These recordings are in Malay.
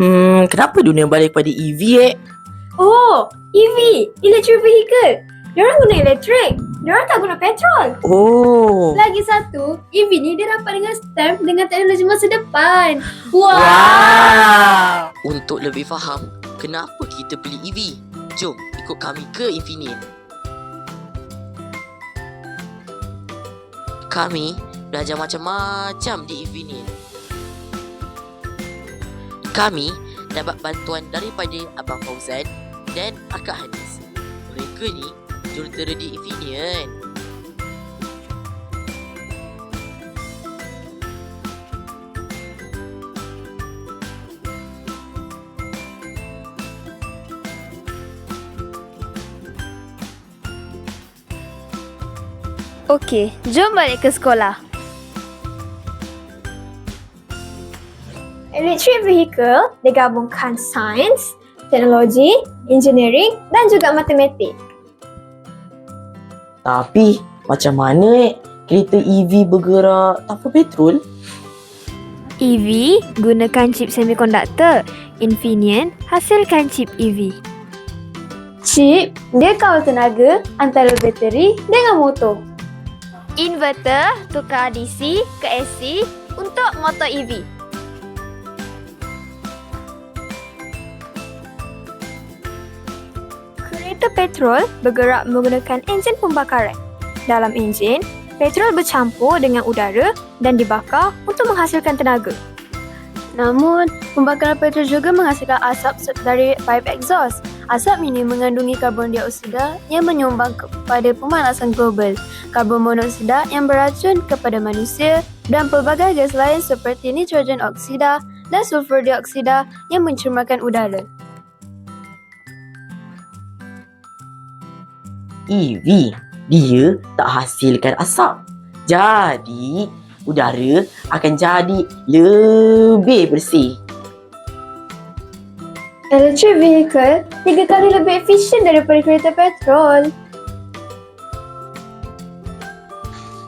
Hmm, kenapa dunia balik pada EV eh? Oh, EV, electric vehicle. Diorang guna elektrik. Diorang tak guna petrol. Oh. Lagi satu, EV ni dia rapat dengan STEM dengan teknologi masa depan. Wow. Wow. Untuk lebih faham kenapa kita beli EV, jom ikut kami ke Infinite. Kami belajar macam-macam di Infinite. Kami dapat bantuan daripada Abang Fauzan dan Akak Hanis. Mereka ni jurutera di Infinite. Okey, jom balik ke sekolah. Electric vehicle digabungkan sains, teknologi, engineering dan juga matematik. Tapi, macam mana eh? Kereta EV bergerak tanpa petrol? EV gunakan chip semikonduktor. Infineon hasilkan chip EV. Chip, dia kawal tenaga antara bateri dengan motor. Inverter tukar DC ke AC untuk motor EV. Kereta petrol bergerak menggunakan enjin pembakaran. Dalam enjin, petrol bercampur dengan udara dan dibakar untuk menghasilkan tenaga. Namun, pembakaran petrol juga menghasilkan asap dari pipe exhaust. Asap ini mengandungi karbon dioksida yang menyumbang kepada pemanasan global, karbon monoksida yang beracun kepada manusia dan pelbagai gas lain seperti nitrogen oksida dan sulfur dioksida yang mencemarkan udara. EV, dia tak hasilkan asap. Jadi, udara akan jadi lebih bersih. Electric vehicle tiga kali lebih efisien daripada kereta petrol.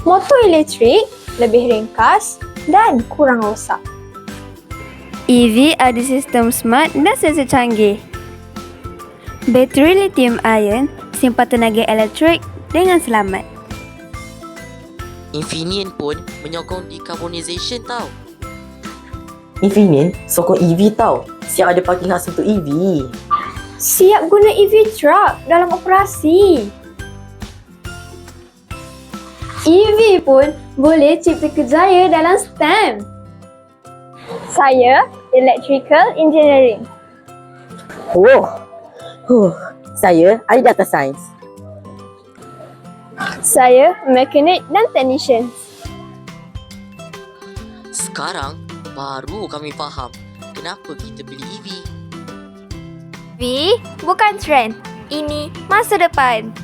Motor elektrik lebih ringkas dan kurang rosak. EV ada sistem smart dan sensor canggih. Bateri lithium ion simpan tenaga elektrik dengan selamat. Infinite pun menyokong decarbonisation tau. Infinite sokong EV tau. Siap ada parking khas untuk EV. Siap guna EV truck dalam operasi. EV pun boleh cipta kerjaya dalam STEM. Saya Electrical Engineering. Oh. Huh. Saya ahli data science. Saya Mechanic dan Technician. Sekarang baru kami faham kenapa kita beli EV. EV bukan trend. Ini masa depan.